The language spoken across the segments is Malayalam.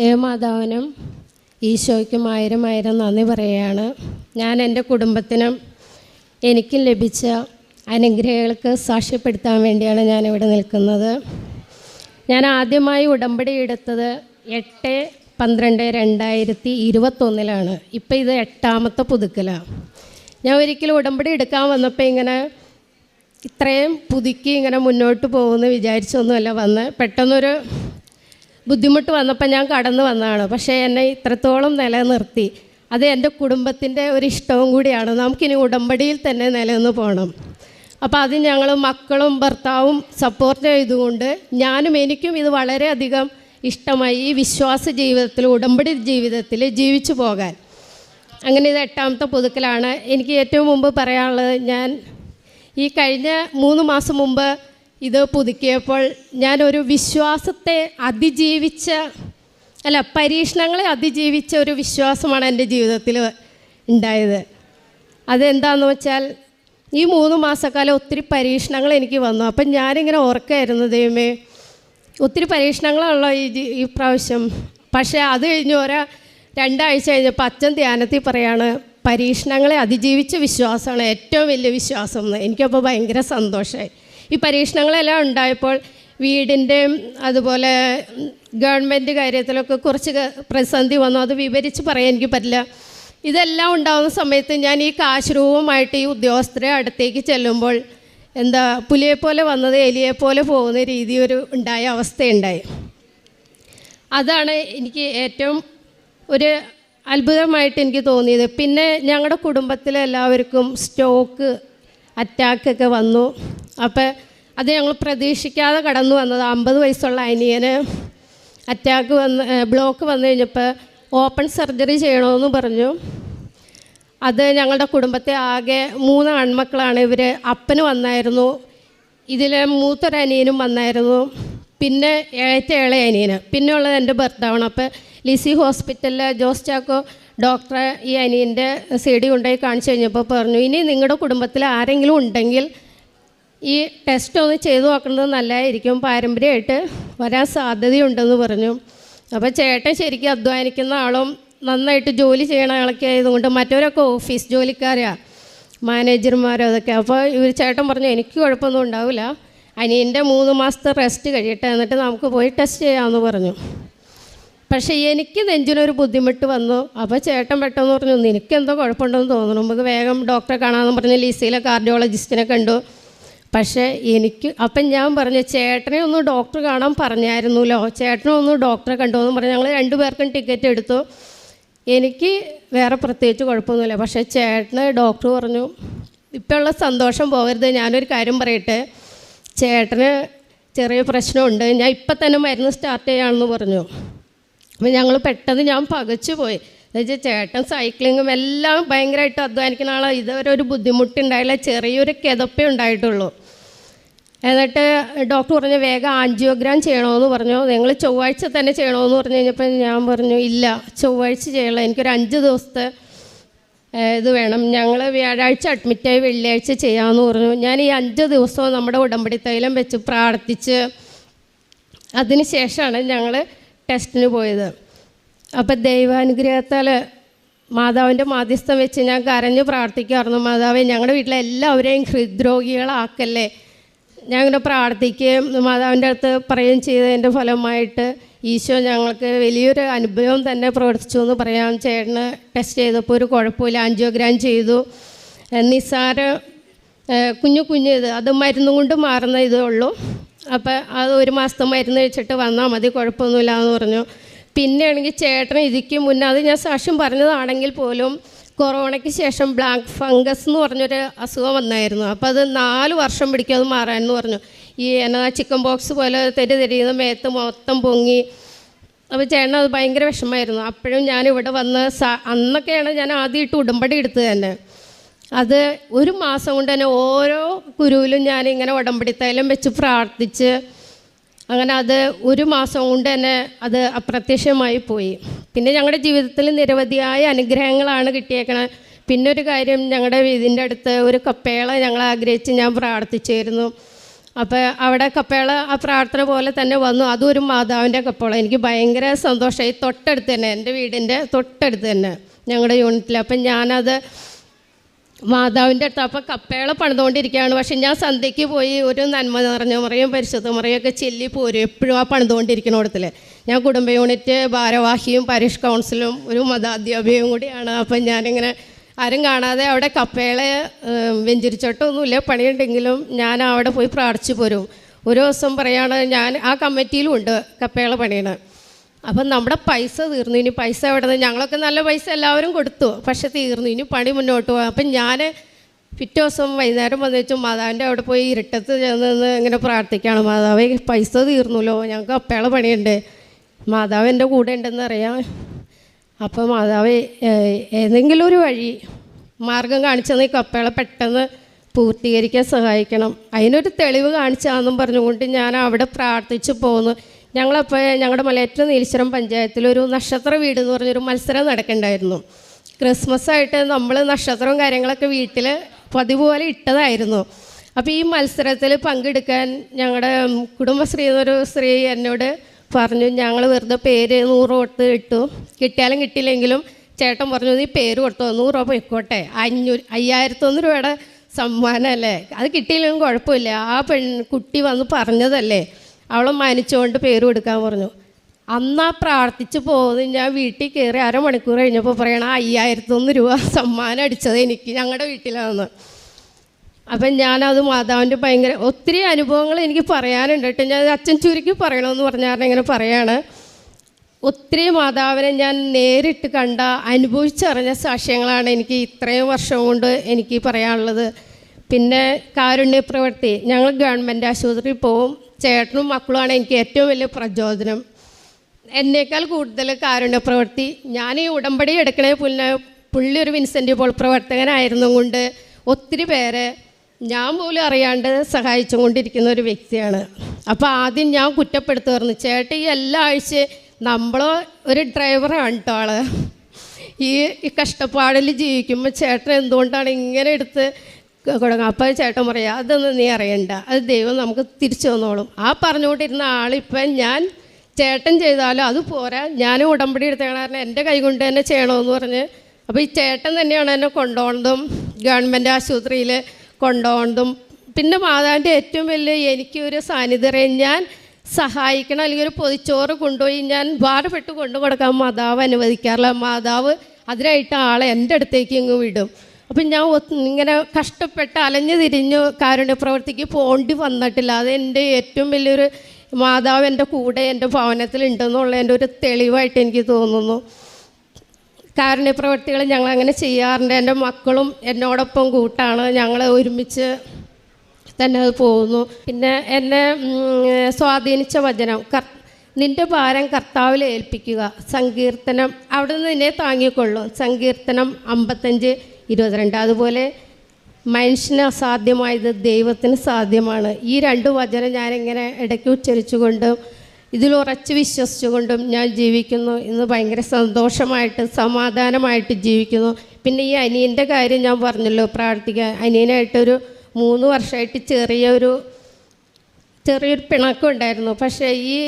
ദേവമാതാവിനും ഈശോയ്ക്കും ആയിരം ആയിരം നന്ദി പറയുകയാണ്. ഞാൻ എന്റെ കുടുംബത്തിനും എനിക്കും ലഭിച്ച അനുഗ്രഹങ്ങൾക്ക് സാക്ഷ്യപ്പെടുത്താൻ വേണ്ടിയാണ് ഞാനിവിടെ നിൽക്കുന്നത്. ഞാൻ ആദ്യമായി ഉടമ്പടി എടുത്തത് എട്ട് പന്ത്രണ്ട് രണ്ടായിരത്തി ഇരുപത്തൊന്നിലാണ്. ഇപ്പം ഇത് എട്ടാമത്തെ പുതുക്കലാണ്. ഞാൻ ഒരിക്കലും ഉടമ്പടി എടുക്കാൻ വന്നപ്പോൾ ഇങ്ങനെ ഇത്രയും പുതുക്കി ഇങ്ങനെ മുന്നോട്ട് പോകുമെന്ന് വിചാരിച്ചൊന്നുമല്ല വന്ന്. പെട്ടെന്നൊരു ബുദ്ധിമുട്ട് വന്നപ്പോൾ ഞാൻ കടന്നു വന്നതാണ്. പക്ഷേ എന്നെ ഇത്രത്തോളം നിലനിർത്തി. അത് എന്റെ കുടുംബത്തിന്റെ ഒരു ഇഷ്ടവും കൂടിയാണ്. നമുക്കിനി ഉടമ്പടിയിൽ തന്നെ നിലനിന്ന് പോകണം അപ്പോൾ അത് ഞങ്ങൾ മക്കളും ഭർത്താവും സപ്പോർട്ട് ചെയ്തുകൊണ്ട് ഞാനും എനിക്കും ഇത് വളരെയധികം ഇഷ്ടമായി ഈ വിശ്വാസ ജീവിതത്തിൽ ഉടമ്പടി ജീവിതത്തിൽ ജീവിച്ചു പോകാൻ. അങ്ങനെ ഇത് എട്ടാമത്തെ പുതുക്കലാണ്. എനിക്ക് ഏറ്റവും മുമ്പ് പറയാനുള്ളത് ഞാൻ ഈ കഴിഞ്ഞ മൂന്ന് മാസം മുമ്പ് ഇത് പുതുക്കിയപ്പോൾ ഞാനൊരു വിശ്വാസത്തെ അതിജീവിച്ച അല്ല പരീക്ഷണങ്ങളെ അതിജീവിച്ച ഒരു വിശ്വാസമാണ് എന്റെ ജീവിതത്തിൽ ഉണ്ടായത്. അതെന്താണെന്ന് വെച്ചാൽ ഈ മൂന്ന് മാസക്കാലം ഒത്തിരി പരീക്ഷണങ്ങൾ എനിക്ക് വന്നു. അപ്പം ഞാനിങ്ങനെ ഓർക്കായിരുന്നു ദൈവമേ ഒത്തിരി പരീക്ഷണങ്ങളുള്ള ഈ ഈ പ്രാവശ്യം. പക്ഷേ അത് കഴിഞ്ഞ് ഒരാ രണ്ടാഴ്ച കഴിഞ്ഞപ്പോൾ അച്ഛൻ ധ്യാനത്തിൽ പറയാണ് പരീക്ഷണങ്ങളെ അതിജീവിച്ച വിശ്വാസമാണ് ഏറ്റവും വലിയ വിശ്വാസം എന്ന്. എനിക്കപ്പോൾ ഭയങ്കര സന്തോഷമായി. ഈ പരീക്ഷണങ്ങളെല്ലാം ഉണ്ടായപ്പോൾ വീടിന്റെയും അതുപോലെ ഗവൺമെന്റ് കാര്യത്തിലൊക്കെ കുറച്ച് പ്രതിസന്ധി വന്നു. അത് വിവരിച്ച് പറയാൻ എനിക്ക് പറ്റില്ല. ഇതെല്ലാം ഉണ്ടാകുന്ന സമയത്ത് ഞാൻ ഈ കാശ്രൂപമായിട്ട് ഈ ഉദ്യോഗസ്ഥരെ അടുത്തേക്ക് ചെല്ലുമ്പോൾ എന്താ പുലിയെ പോലെ വന്നത് എലിയെ പോലെ പോകുന്ന രീതി ഒരു ഉണ്ടായ അവസ്ഥയുണ്ടായി. അതാണ് എനിക്ക് ഏറ്റവും ഒരു അത്ഭുതമായിട്ട് എനിക്ക് തോന്നിയത്. പിന്നെ ഞങ്ങളുടെ കുടുംബത്തിലെ എല്ലാവർക്കും സ്റ്റോക്ക് അറ്റാക്കൊക്കെ വന്നു. അപ്പോൾ അത് ഞങ്ങൾ പ്രതീക്ഷിക്കാതെ കടന്നു വന്നത്. അമ്പത് വയസ്സുള്ള അനിയന് അറ്റാക്ക് വന്ന് ബ്ലോക്ക് വന്നു കഴിഞ്ഞപ്പോൾ ഓപ്പൺ സർജറി ചെയ്യണമെന്ന് പറഞ്ഞു. അത് ഞങ്ങളുടെ കുടുംബത്തെ ആകെ മൂന്ന് ആൺമക്കളാണ്. ഇവർ അപ്പന് വന്നായിരുന്നു. ഇതിൽ മൂത്തൊരനിയനും വന്നായിരുന്നു. പിന്നെ ഏഴത്തെ ഇളയ അനിയന്. പിന്നെ ഉള്ളത് എന്റെ ഭർത്താവാണ്. അപ്പോൾ ലിസി ഹോസ്പിറ്റലിലെ ജോസ് ചാക്കോ ഡോക്ടറെ ഈ അനിയന്റെ സി ഡി കൊണ്ടുപോയി കാണിച്ചു കഴിഞ്ഞപ്പോൾ പറഞ്ഞു ഇനി നിങ്ങളുടെ കുടുംബത്തിൽ ആരെങ്കിലും ഉണ്ടെങ്കിൽ ഈ ടെസ്റ്റ് ഒന്ന് ചെയ്തു നോക്കുന്നത് നല്ലതായിരിക്കും. പാരമ്പര്യമായിട്ട് വരാൻ സാധ്യതയുണ്ടെന്ന് പറഞ്ഞു. അപ്പോൾ ചേട്ടൻ ശരിക്കും അധ്വാനിക്കുന്ന ആളും നന്നായിട്ട് ജോലി ചെയ്യണ ആളൊക്കെ ആയതുകൊണ്ട് മറ്റവരൊക്കെ ഓഫീസ് ജോലിക്കാരാണ് മാനേജർമാരോ അതൊക്കെ. അപ്പോൾ ഇവർ ചേട്ടൻ പറഞ്ഞു എനിക്ക് കുഴപ്പമൊന്നും ഉണ്ടാവില്ല. അനിയന്റെ മൂന്ന് മാസത്തെ റെസ്റ്റ് കഴിയട്ടെ. എന്നിട്ട് നമുക്ക് പോയി ടെസ്റ്റ് ചെയ്യാമെന്ന് പറഞ്ഞു. പക്ഷേ എനിക്ക് നെഞ്ചിനൊരു ബുദ്ധിമുട്ട് വന്നു. അപ്പോൾ ചേട്ടൻ പെട്ടെന്ന് പറഞ്ഞു നിനക്കെന്തോ കുഴപ്പമുണ്ടെന്ന് തോന്നുന്നു നമുക്ക് വേഗം ഡോക്ടറെ കാണാമെന്ന് പറഞ്ഞ് ലീസയിലെ കാർഡിയോളജിസ്റ്റിനെ കണ്ടു. പക്ഷേ എനിക്ക് അപ്പം ഞാൻ പറഞ്ഞു ചേട്ടനെ ഒന്ന് ഡോക്ടർ കാണാൻ പറഞ്ഞായിരുന്നല്ലോ ചേട്ടനെ ഒന്ന് ഡോക്ടറെ കണ്ടു എന്ന് പറഞ്ഞു ഞങ്ങൾ രണ്ടുപേർക്കും ടിക്കറ്റ് എടുത്തു. എനിക്ക് വേറെ പ്രത്യേകിച്ച് കുഴപ്പമൊന്നുമില്ല. പക്ഷേ ചേട്ടന് ഡോക്ടർ പറഞ്ഞു ഇപ്പോൾ ഉള്ള സന്തോഷം പോകരുത്. ഞാനൊരു കാര്യം പറയട്ടെ. ചേട്ടന് ചെറിയ പ്രശ്നമുണ്ട്. ഞാൻ ഇപ്പം തന്നെ മരുന്ന് സ്റ്റാർട്ട് ചെയ്യാമെന്ന് പറഞ്ഞു. അപ്പം ഞങ്ങൾ പെട്ടെന്ന് ഞാൻ പകച്ചു പോയി. എന്നുവെച്ചാൽ ചേട്ടൻ സൈക്ലിങ്ങും എല്ലാം ഭയങ്കരമായിട്ട് അധ്വാനിക്കുന്ന ആളാണ് ഇതുവരെ ഒരു ബുദ്ധിമുട്ടുണ്ടായില്ല. ചെറിയൊരു കിതപ്പേ ഉണ്ടായിട്ടുള്ളൂ. എന്നിട്ട് ഡോക്ടർ പറഞ്ഞു വേഗം ആൻജിയോഗ്രാം ചെയ്യണമെന്ന് പറഞ്ഞു. നിങ്ങൾ ചൊവ്വാഴ്ച തന്നെ ചെയ്യണമെന്ന് പറഞ്ഞു കഴിഞ്ഞപ്പോൾ ഞാൻ പറഞ്ഞു ഇല്ല ചൊവ്വാഴ്ച ചെയ്യണം. എനിക്കൊരു അഞ്ച് ദിവസത്തെ ഇത് വേണം. ഞങ്ങൾ വ്യാഴാഴ്ച അഡ്മിറ്റായി വെള്ളിയാഴ്ച ചെയ്യാമെന്ന് പറഞ്ഞു. ഞാൻ ഈ അഞ്ച് ദിവസവും നമ്മുടെ ഉടമ്പടി തൈലം വെച്ച് പ്രാർത്ഥിച്ച് അതിന് ശേഷമാണ് ഞങ്ങൾ ടെസ്റ്റിന് പോയത്. അപ്പം ദൈവാനുഗ്രഹത്താൽ മാതാവിന്റെ മാധ്യസ്ഥം വെച്ച് ഞാൻ കരഞ്ഞ് പ്രാർത്ഥിക്കുമായിരുന്നു മാതാവെ ഞങ്ങളുടെ വീട്ടിലെ എല്ലാവരെയും ഹൃദ്രോഗികളാക്കല്ലേ. ഞാൻ ഇങ്ങനെ പ്രാർത്ഥിക്കുകയും മാതാവിന്റെ അടുത്ത് പറയുകയും ചെയ്തതിന്റെ ഫലമായിട്ട് ഈശോ ഞങ്ങൾക്ക് വലിയൊരു അനുഭവം തന്നെ പ്രവർത്തിച്ചു എന്ന് പറയാം. ചേട്ടന് ടെസ്റ്റ് ചെയ്തപ്പോൾ ഒരു കുഴപ്പമില്ല ആൻജിയോഗ്രാം ചെയ്തു. നിസ്സാര കുഞ്ഞു കുഞ്ഞു ഇത് അത് മരുന്നും കൊണ്ട് മാറുന്ന ഇതേ ഉള്ളൂ. അപ്പോൾ അത് ഒരു മാസത്തെ മരുന്ന് കഴിച്ചിട്ട് വന്നാൽ മതി കുഴപ്പമൊന്നുമില്ല എന്ന് പറഞ്ഞു. പിന്നെ ആണെങ്കിൽ ചേട്ടൻ ഇതിക്ക് മുന്നേ അത് ഞാൻ സാക്ഷ്യം പറഞ്ഞതാണെങ്കിൽ പോലും കൊറോണയ്ക്ക് ശേഷം ബ്ലാക്ക് ഫംഗസ് എന്ന് പറഞ്ഞൊരു അസുഖം വന്നായിരുന്നു. അപ്പോൾ അത് നാല് വർഷം പിടിക്കും അത് മാറാനെന്ന് പറഞ്ഞു. ഈ എന്നാ ചിക്കൻ ബോക്സ് പോലെ തെരി തെരിയുന്ന മേത്ത് മൊത്തം പൊങ്ങി. അപ്പോൾ ചേട്ടൻ അത് ഭയങ്കര വിഷമമായിരുന്നു. അപ്പോഴും ഞാൻ ഇവിടെ വന്ന് അന്നൊക്കെയാണ് ഞാൻ ആദ്യമായിട്ട് ഉടമ്പടി എടുത്തത് തന്നെ. അത് ഒരു മാസം കൊണ്ട് തന്നെ ഓരോ കുരുവിലും ഞാനിങ്ങനെ ഉടമ്പടി തൈലം വെച്ച് പ്രാർത്ഥിച്ച് അങ്ങനെ അത് ഒരു മാസം കൊണ്ട് തന്നെ അത് അപ്രത്യക്ഷമായി പോയി. പിന്നെ ഞങ്ങളുടെ ജീവിതത്തിൽ നിരവധിയായ അനുഗ്രഹങ്ങളാണ് കിട്ടിയേക്കണത് പിന്നെ ഒരു കാര്യം ഞങ്ങളുടെ വീടിന്റെ അടുത്ത് ഒരു കപ്പേള ഞങ്ങൾ ആഗ്രഹിച്ച് ഞാൻ പ്രാർത്ഥിച്ചിരുന്നു. അപ്പോൾ അവിടെ കപ്പേള ആ പ്രാർത്ഥന പോലെ തന്നെ വന്നു. അതും ഒരു മാതാവിന്റെ കപ്പേള. എനിക്ക് ഭയങ്കര സന്തോഷമായി. തൊട്ടടുത്ത് തന്നെ എന്റെ വീടിന്റെ തൊട്ടടുത്ത് തന്നെ ഞങ്ങളുടെ യൂണിറ്റിൽ അപ്പം ഞാനത് മാതാവിന്റെ അടുത്ത് അപ്പം കപ്പേള പണിതുകൊണ്ടിരിക്കുകയാണ്. പക്ഷെ ഞാൻ സന്ധ്യയ്ക്ക് പോയി ഒരു നന്മ നിറഞ്ഞ മുറയും പരിശുദ്ധ ഒക്കെ ചെല്ലി പോരും. എപ്പോഴും ആ പണിതുകൊണ്ടിരിക്കണോടത്തിൽ ഞാൻ കുടുംബ യൂണിറ്റ് ഭാരവാഹിയും പാരിഷ് കൗൺസിലും ഒരു മതാധ്യാപികയും കൂടിയാണ്. അപ്പം ഞാനിങ്ങനെ ആരും കാണാതെ അവിടെ കപ്പേളെ വെഞ്ചിരിച്ചോട്ടൊന്നുമില്ല. പണിയുണ്ടെങ്കിലും ഞാൻ അവിടെ പോയി പ്രാർത്ഥിച്ചു പോരും. ഒരു ദിവസം പറയാണ് ഞാൻ ആ കമ്മിറ്റിയിലും ഉണ്ട് കപ്പേള പണിയണ. അപ്പം നമ്മുടെ പൈസ തീർന്നു. ഇനി പൈസ എവിടെ നിന്ന്? ഞങ്ങളൊക്കെ നല്ല പൈസ എല്ലാവരും കൊടുത്തു. പക്ഷെ തീർന്നു. ഇനി പണി മുന്നോട്ട് പോകാം. അപ്പം ഞാൻ പിറ്റേ ദിവസം വൈകുന്നേരം വന്നു വെച്ചു മാതാവിന്റെ അവിടെ പോയി ഇരുട്ടത്ത് ചെന്ന് ഇങ്ങനെ പ്രാർത്ഥിക്കുകയാണ് മാതാവേ പൈസ തീർന്നല്ലോ. ഞങ്ങൾക്ക് അപ്പേള പണിയുണ്ട്. മാതാവ് എന്റെ കൂടെ ഉണ്ടെന്ന് അറിയാം. അപ്പോൾ മാതാവ് ഏതെങ്കിലും ഒരു വഴി മാർഗം കാണിച്ചെന്ന് ഈ കപ്പേള പെട്ടെന്ന് പൂർത്തീകരിക്കാൻ സഹായിക്കണം. അതിനൊരു തെളിവ് കാണിച്ചാന്നും പറഞ്ഞുകൊണ്ട് ഞാൻ അവിടെ പ്രാർത്ഥിച്ചു പോന്നു. ഞങ്ങളപ്പോൾ ഞങ്ങളുടെ മലയറ്റം നീലശ്വരം പഞ്ചായത്തിലൊരു നക്ഷത്ര വീട് എന്ന് പറഞ്ഞൊരു മത്സരം നടക്കണ്ടായിരുന്നു. ക്രിസ്മസ് ആയിട്ട് നമ്മൾ നക്ഷത്രവും കാര്യങ്ങളൊക്കെ വീട്ടിൽ പതിവ് പോലെ ഇട്ടതായിരുന്നു. അപ്പോൾ ഈ മത്സരത്തിൽ പങ്കെടുക്കാൻ ഞങ്ങളുടെ കുടുംബശ്രീ എന്നൊരു സ്ത്രീ എന്നോട് പറഞ്ഞു ഞങ്ങൾ വെറുതെ പേര് നൂറ് കൊടുത്ത് ഇട്ടു. കിട്ടിയാലും കിട്ടിയില്ലെങ്കിലും ചേട്ടൻ പറഞ്ഞു നീ പേര് കൊടുത്തോ? നൂറ് രൂപ പൊയ്ക്കോട്ടെ. അഞ്ഞൂറ് അയ്യായിരത്തൊന്ന് രൂപയുടെ സമ്മാനമല്ലേ അത് കിട്ടിയില്ലെങ്കിലും കുഴപ്പമില്ല. ആ പെൺ കുട്ടി വന്ന് പറഞ്ഞതല്ലേ? അവളെ മനിച്ചുകൊണ്ട് പേര് കൊടുക്കാൻ പറഞ്ഞു. അന്നാ പ്രാർത്ഥിച്ചു പോകുന്നത് ഞാൻ വീട്ടിൽ കയറി അരമണിക്കൂർ കഴിഞ്ഞപ്പോൾ പറയണ അയ്യായിരത്തൊന്ന് രൂപ സമ്മാനം അടിച്ചത് എനിക്ക് ഞങ്ങളുടെ വീട്ടിലാണെന്ന് അപ്പം ഞാനത് മാതാവിന്റെ ഭയങ്കര ഒത്തിരി അനുഭവങ്ങൾ എനിക്ക് പറയാനുണ്ട് കേട്ടോ. ഞാൻ അച്ഛൻ ചുരുക്കി പറയണമെന്ന് പറഞ്ഞാൽ ഇങ്ങനെ പറയാണ്. ഒത്തിരി മാതാവിനെ ഞാൻ നേരിട്ട് കണ്ട അനുഭവിച്ചറിഞ്ഞ സാക്ഷ്യങ്ങളാണ് എനിക്ക് ഇത്രയും വർഷം കൊണ്ട് എനിക്ക് പറയാനുള്ളത്. പിന്നെ കാരുണ്യ പ്രവൃത്തി ഞങ്ങൾ ഗവൺമെന്റ് ആശുപത്രിയിൽ പോവും. ചേട്ടനും മക്കളുമാണ് എനിക്ക് ഏറ്റവും വലിയ പ്രചോദനം. എന്നേക്കാൾ കൂടുതൽ കാരുണ്യ പ്രവൃത്തി ഞാൻ ഈ ഉടമ്പടി എടുക്കണേ പുല്ല പുള്ളി ഒരു വിൻസെന്റ് പോൾ പ്രവർത്തകനായിരുന്നു കൊണ്ട് ഒത്തിരി പേരെ ഞാൻ പോലും അറിയാണ്ട് സഹായിച്ചു കൊണ്ടിരിക്കുന്ന ഒരു വ്യക്തിയാണ്. അപ്പോൾ ആദ്യം ഞാൻ കുറ്റപ്പെടുത്തുമായിരുന്നു. ചേട്ടൻ ഈ എല്ലാ ആഴ്ച നമ്മളോ ഒരു ഡ്രൈവറാണ് കേട്ടോ ഈ ഈ കഷ്ടപ്പാടിൽ ജീവിക്കുമ്പോൾ ചേട്ടൻ എന്തുകൊണ്ടാണ് ഇങ്ങനെ എടുത്ത് കൊടുക്കുക അപ്പോൾ ചേട്ടൻ പറയാം അതൊന്നും നീ അറിയണ്ട. അത് ദൈവം നമുക്ക് തിരിച്ചു വന്നോളും ആ പറഞ്ഞുകൊണ്ടിരുന്ന ആളിപ്പം ഞാൻ ചേട്ടൻ ചെയ്താലും അത് പോരാ. ഞാനും ഉടമ്പടി എടുത്ത എന്റെ കൈ കൊണ്ട് തന്നെ ചെയ്യണമെന്ന് പറഞ്ഞ്. അപ്പോൾ ഈ ചേട്ടൻ തന്നെയാണ് എന്നെ കൊണ്ടുപോകുന്നതും ഗവൺമെന്റ് ആശുപത്രിയിൽ കൊണ്ടുപോകുന്നതും പിന്നെ മാതാവിന്റെ ഏറ്റവും വലിയ എനിക്കൊരു സാന്നിധ്യം ഞാൻ സഹായിക്കണം അല്ലെങ്കിൽ ഒരു പൊതിച്ചോറ് കൊണ്ടുപോയി ഞാൻ ഭാരപ്പെട്ട് കൊണ്ടു കൊടുക്കാൻ മാതാവ് അനുവദിക്കാറില്ല. മാതാവ് അതിനായിട്ട് ആളെ എന്റെ അടുത്തേക്ക് ഇങ്ങ് വിടും. അപ്പം ഞാൻ ഇങ്ങനെ കഷ്ടപ്പെട്ട് അലഞ്ഞു തിരിഞ്ഞു കാരുണ്യ പ്രവർത്തിക്ക് പോണ്ടി വന്നിട്ടില്ല. അത് എന്റെ ഏറ്റവും വലിയൊരു മാതാവ് എന്റെ കൂടെ എന്റെ ഭവനത്തിൽ ഉണ്ടെന്നുള്ള എന്റെ ഒരു തെളിവായിട്ട് എനിക്ക് തോന്നുന്നു. കാരുണ്യ പ്രവർത്തികൾ ഞങ്ങൾ അങ്ങനെ ചെയ്യാറുണ്ട്. എന്റെ മക്കളും എന്നോടൊപ്പം കൂട്ടാണ്. ഞങ്ങൾ ഒരുമിച്ച് തന്നെ അത് പോകുന്നു. പിന്നെ എന്നെ സ്വാധീനിച്ച വചനം കർ നിന്റെ ഭാരം കർത്താവിൽ ഏൽപ്പിക്കുക. സങ്കീർത്തനം അവിടെ നിന്ന് നിന്നെ താങ്ങിക്കൊള്ളും. സങ്കീർത്തനം അമ്പത്തഞ്ച് ഇരുപത്തിരണ്ട്. അതുപോലെ മനുഷ്യന് അസാധ്യമായത് ദൈവത്തിന് സാധ്യമാണ്. ഈ രണ്ട് വചനം ഞാനിങ്ങനെ ഇടയ്ക്ക് ഉച്ചരിച്ചുകൊണ്ടും ഇതിൽ ഉറച്ച് വിശ്വസിച്ചുകൊണ്ടും ഞാൻ ജീവിക്കുന്നു ഇന്ന് ഭയങ്കര സന്തോഷമായിട്ട് സമാധാനമായിട്ട് ജീവിക്കുന്നു. പിന്നെ ഈ അനിയന്റെ കാര്യം ഞാൻ പറഞ്ഞല്ലോ പ്രാർത്ഥിക്കാൻ. അനിയനായിട്ടൊരു മൂന്ന് വർഷമായിട്ട് ചെറിയൊരു ചെറിയൊരു പിണക്കമുണ്ടായിരുന്നു പക്ഷേ ഈ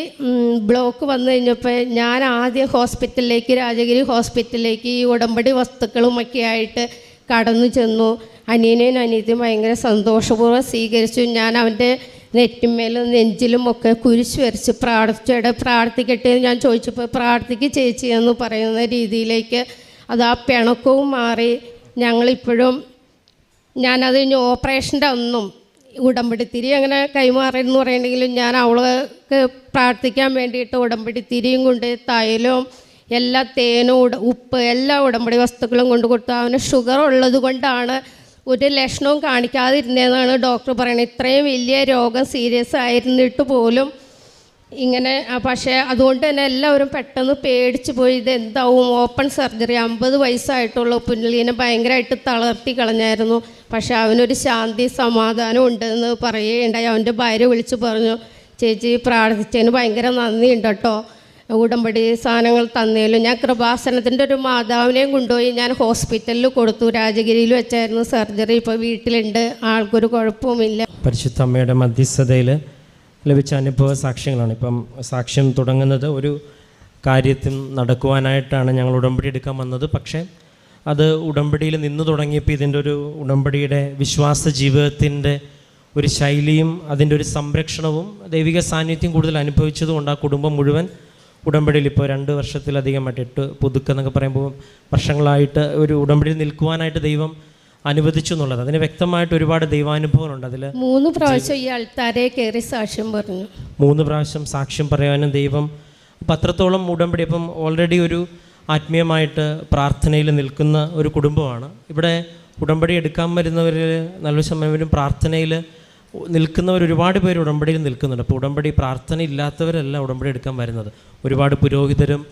ബ്ലോക്ക് വന്നു കഴിഞ്ഞപ്പോൾ ഞാൻ ആദ്യം ഹോസ്പിറ്റലിലേക്ക് രാജഗിരി ഹോസ്പിറ്റലിലേക്ക് ഈ ഉടമ്പടി വസ്തുക്കളുമൊക്കെ ആയിട്ട് കടന്നു ചെന്നു. അനിയനെയും അനിയത്തിയും ഭയങ്കര സന്തോഷപൂർവം സ്വീകരിച്ചു. ഞാൻ അവന്റെ നെറ്റിന്മേലും നെഞ്ചിലും ഒക്കെ കുരിശ് വരച്ച് പ്രാർത്ഥിച്ചയുടെ പ്രാർത്ഥിക്കട്ടെ എന്ന് ഞാൻ ചോദിച്ചപ്പോൾ പ്രാർത്ഥിക്ക് ചേച്ചി എന്ന് പറയുന്ന രീതിയിലേക്ക് അത് ആ പിണക്കവും മാറി. ഞങ്ങളിപ്പോഴും ഞാനത് ഇനി ഓപ്പറേഷന്റെ ഒന്നും ഉടമ്പടിത്തിരി അങ്ങനെ കൈമാറെന്ന് പറയണമെങ്കിലും ഞാൻ അവൾക്ക് പ്രാർത്ഥിക്കാൻ വേണ്ടിയിട്ട് ഉടമ്പടിത്തിരിയും കൊണ്ട് തൈലവും എല്ലാ തേനും ഉപ്പ് എല്ലാ ഉടമ്പടി വസ്തുക്കളും കൊണ്ട് കൊടുത്തു അവന് ഷുഗർ ഉള്ളത് കൊണ്ടാണ് ഒരു ലക്ഷണവും കാണിക്കാതിരുന്നതെന്നാണ് ഡോക്ടർ പറയുന്നത്. ഇത്രയും വലിയ രോഗം സീരിയസ് ആയിരുന്നിട്ട് പോലും ഇങ്ങനെ പക്ഷേ അതുകൊണ്ട് തന്നെ എല്ലാവരും പെട്ടെന്ന് പേടിച്ച് പോയി. ഇത് എന്താവും? ഓപ്പൺ സർജറി അമ്പത് വയസ്സായിട്ടുള്ള. പുനലീനെ ഭയങ്കരമായിട്ട് തളർത്തി കളഞ്ഞായിരുന്നു. പക്ഷേ അവനൊരു ശാന്തി സമാധാനം ഉണ്ടെന്ന് പറയുകയുണ്ടായി. അവന്റെ ഭാര്യ വിളിച്ചു പറഞ്ഞു ചേച്ചി പ്രാർത്ഥിച്ചതിന് ഭയങ്കര നന്ദിയുണ്ട് കേട്ടോ. ഉടമ്പടി സാധനങ്ങൾ തന്നേലും ഞാൻ കൃപാസനത്തിന്റെ ഒരു മാതാവിനെയും കൊണ്ടുപോയി ഞാൻ ഹോസ്പിറ്റലിൽ കൊടുത്തു. രാജഗിരിയിൽ വെച്ചായിരുന്നു സർജറി. ഇപ്പോൾ വീട്ടിലുണ്ട്. ആൾക്കൊരു കുഴപ്പവുമില്ല. പരിശുദ്ധ അമ്മയുടെ മധ്യസ്ഥതയിൽ ലഭിച്ച അനുഭവ സാക്ഷ്യങ്ങളാണ്. ഇപ്പം സാക്ഷ്യം തുടങ്ങുന്നത് ഒരു കാര്യത്തിൽ നടക്കുവാനായിട്ടാണ് ഞങ്ങൾ ഉടമ്പടി എടുക്കാൻ വന്നത്. പക്ഷേ അത് ഉടമ്പടിയിൽ നിന്ന് തുടങ്ങിയപ്പോൾ ഇതിന്റെ ഒരു ഉടമ്പടിയുടെ വിശ്വാസ ജീവിതത്തിന്റെ ഒരു ശൈലിയും അതിന്റെ ഒരു സംരക്ഷണവും ദൈവിക സാന്നിധ്യം കൂടുതൽ അനുഭവിച്ചതുകൊണ്ട് ആ കുടുംബം മുഴുവൻ ഉടമ്പടിയിൽ ഇപ്പോൾ രണ്ട് വർഷത്തിലധികമായിട്ട് എട്ട് പുതുക്കം എന്നൊക്കെ പറയുമ്പോൾ വർഷങ്ങളായിട്ട് ഒരു ഉടമ്പടിയിൽ നിൽക്കുവാനായിട്ട് ദൈവം അനുവദിച്ചു എന്നുള്ളത്. അതിന് വ്യക്തമായിട്ട് ഒരുപാട് ദൈവാനുഭവങ്ങളുണ്ട്. അതിൽ മൂന്ന് പ്രാവശ്യം ഈ അൾത്താരെ കയറി സാക്ഷ്യം പറഞ്ഞു. മൂന്ന് പ്രാവശ്യം സാക്ഷ്യം പറയാനും ദൈവം അപ്പം അത്രത്തോളം ഉടമ്പടി ഇപ്പം ഓൾറെഡി ഒരു ആത്മീയമായിട്ട് പ്രാർത്ഥനയിൽ നിൽക്കുന്ന ഒരു കുടുംബമാണ്. ഇവിടെ ഉടമ്പടി എടുക്കാൻ വരുന്നവരിൽ നല്ല സമയം പ്രാർത്ഥനയിൽ നിൽക്കുന്നവർ ഒരുപാട് പേര് ഉടമ്പടിയിൽ നിൽക്കുന്നുണ്ട്. അപ്പോൾ ഉടമ്പടി പ്രാർത്ഥന ഇല്ലാത്തവരല്ല ഉടമ്പടി എടുക്കാൻ വരുന്നത്. ഒരുപാട് പുരോഹിതരും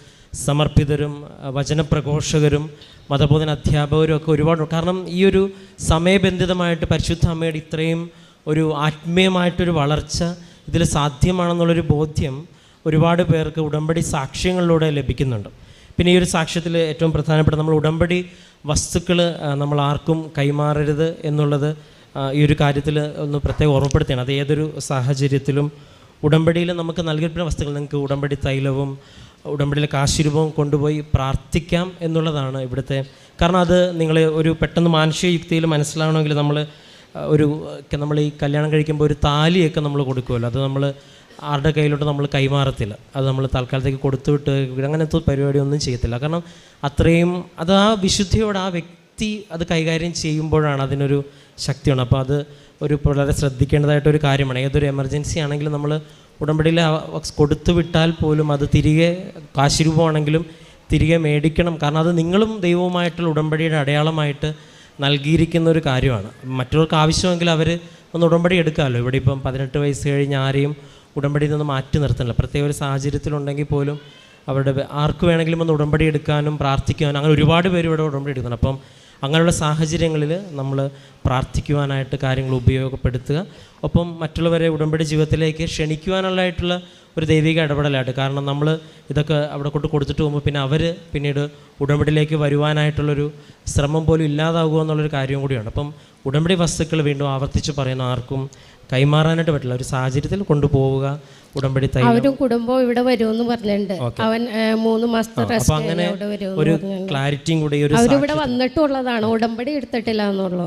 സമർപ്പിതരും വചനപ്രഘോഷകരും മതബോധന അധ്യാപകരും ഒക്കെ ഒരുപാട് കാരണം ഈ ഒരു സമയബന്ധിതമായിട്ട് പരിശുദ്ധ അമ്മയുടെ ഇത്രയും ഒരു ആത്മീയമായിട്ടൊരു വളർച്ച ഇതിൽ സാധ്യമാണെന്നുള്ളൊരു ബോധ്യം ഒരുപാട് പേർക്ക് ഉടമ്പടി സാക്ഷ്യങ്ങളിലൂടെ ലഭിക്കുന്നുണ്ട്. പിന്നെ ഈ ഒരു സാക്ഷ്യത്തിൽ ഏറ്റവും പ്രധാനപ്പെട്ട നമ്മൾ ഉടമ്പടി വസ്തുക്കൾ നമ്മൾ ആർക്കും കൈമാറരുത് എന്നുള്ളത് ഈ ഒരു കാര്യത്തിൽ ഒന്ന് പ്രത്യേകം ഓർമ്മപ്പെടുത്തുകയാണ്. അത് ഏതൊരു സാഹചര്യത്തിലും ഉടമ്പടിയിൽ നമുക്ക് നൽകിയിട്ടുള്ള വസ്തുക്കൾ നിങ്ങൾക്ക് ഉടമ്പടി തൈലവും ഉടമ്പടിയിലെ കാശിരൂപവും കൊണ്ടുപോയി പ്രാർത്ഥിക്കാം എന്നുള്ളതാണ് ഇവിടുത്തെ. കാരണം അത് നിങ്ങൾ ഒരു പെട്ടെന്ന് മാനുഷിക യുക്തിയിൽ മനസ്സിലാവണമെങ്കിൽ നമ്മൾ ഒരു നമ്മൾ ഈ കല്യാണം കഴിക്കുമ്പോൾ ഒരു താലിയൊക്കെ നമ്മൾ കൊടുക്കുമല്ലോ. അത് നമ്മൾ ആരുടെ കയ്യിലോട്ട് നമ്മൾ കൈമാറത്തില്ല. അത് നമ്മൾ തൽക്കാലത്തേക്ക് കൊടുത്തുവിട്ട് അങ്ങനത്തെ പരിപാടിയൊന്നും ചെയ്യത്തില്ല. കാരണം അത്രയും അത് ആ വിശുദ്ധിയോട് ആ വ്യക്തി അത് കൈകാര്യം ചെയ്യുമ്പോഴാണ് അതിനൊരു ശക്തിയാണ്. അപ്പോൾ അത് ഒരു വളരെ ശ്രദ്ധിക്കേണ്ടതായിട്ടൊരു കാര്യമാണ്. ഏതൊരു എമർജൻസി ആണെങ്കിലും നമ്മൾ ഉടമ്പടിയിൽ കൊടുത്തു വിട്ടാൽ പോലും അത് തിരികെ കാശ് രൂപമാണെങ്കിലും തിരികെ മേടിക്കണം. കാരണം അത് നിങ്ങളും ദൈവവുമായിട്ടുള്ള ഉടമ്പടിയുടെ അടയാളമായിട്ട് നൽകിയിരിക്കുന്ന ഒരു കാര്യമാണ്. മറ്റുള്ളവർക്ക് ആവശ്യമെങ്കിൽ അവർ ഒന്ന് ഉടമ്പടി എടുക്കാമല്ലോ. ഇവിടെ ഇപ്പം പതിനെട്ട് വയസ്സ് കഴിഞ്ഞ് ആരെയും ഉടമ്പടിയിൽ നിന്ന് മാറ്റി നിർത്തണില്ല. പ്രത്യേക ഒരു സാഹചര്യത്തിലുണ്ടെങ്കിൽ പോലും അവരുടെ ആർക്ക് വേണമെങ്കിലും ഒന്ന് ഉടമ്പടി എടുക്കാനും പ്രാർത്ഥിക്കാനും അങ്ങനെ ഒരുപാട് പേര് ഇവിടെ ഉടമ്പടി എടുക്കുന്നുണ്ട്. അപ്പം അങ്ങനെയുള്ള സാഹചര്യങ്ങളിൽ നമ്മൾ പ്രാർത്ഥിക്കുവാനായിട്ട് കാര്യങ്ങൾ ഉപയോഗപ്പെടുത്തുക. ഒപ്പം മറ്റുള്ളവരെ ഉടമ്പടി ജീവിതത്തിലേക്ക് ക്ഷണിക്കുവാനുള്ളതായിട്ടുള്ള ഒരു ദൈവിക ഇടപെടലായിട്ട്. കാരണം നമ്മൾ ഇതൊക്കെ അവിടെ കൊണ്ട് കൊടുത്തിട്ട് പോകുമ്പോൾ പിന്നെ അവർ പിന്നീട് ഉടമ്പടിയിലേക്ക് വരുവാനായിട്ടുള്ളൊരു ശ്രമം പോലും ഇല്ലാതാകുക എന്നുള്ളൊരു കാര്യം കൂടിയാണ്. അപ്പം ഉടമ്പടി വസ്തുക്കൾ വീണ്ടും ആവർത്തിച്ച് പറയുന്ന ആർക്കും കൈമാറാനായിട്ട് പറ്റില്ല. ഒരു സാഹചര്യത്തിൽ കൊണ്ടുപോവുക ഉടമ്പടി അവരും കുടുംബവും ഇവിടെ വരുമെന്ന് പറഞ്ഞിട്ടുണ്ട്. അവൻ മൂന്ന് മാസത്തെ അങ്ങനെ ഒരു ക്ലാരിറ്റിയും കൂടെ ഒരു അവരിവിടെ വന്നിട്ടുള്ളതാണ്. ഉടമ്പടി എടുത്തിട്ടില്ല എന്നുള്ളൂ.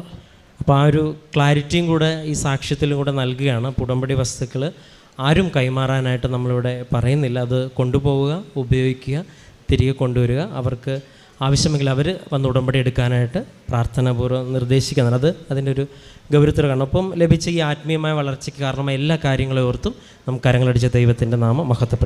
അപ്പോൾ ആ ഒരു ക്ലാരിറ്റിയും കൂടെ ഈ സാക്ഷ്യത്തിലും കൂടെ നൽകുകയാണ്. ഉടമ്പടി വസ്തുക്കൾ ആരും കൈമാറാനായിട്ട് നമ്മളിവിടെ പറയുന്നില്ല. അത് കൊണ്ടുപോവുക ഉപയോഗിക്കുക തിരികെ കൊണ്ടുവരിക. അവർക്ക് ആവശ്യമെങ്കിൽ അവർ വന്ന് ഉടമ്പടി എടുക്കാനായിട്ട് പ്രാർത്ഥനാപൂർവം നിർദ്ദേശിക്കുന്നത് അത് അതിന്റെ ഒരു ഗൗരവത്തിൽ കാണും അപ്പം ലഭിച്ച ഈ ആത്മീയമായ വളർച്ചയ്ക്ക് കാരണമായ എല്ലാ കാര്യങ്ങളെ ഓർത്തും നമുക്ക് കരങ്ങളടിച്ച ദൈവത്തിന്റെ നാമം മഹത്വപ്പെടുത്തും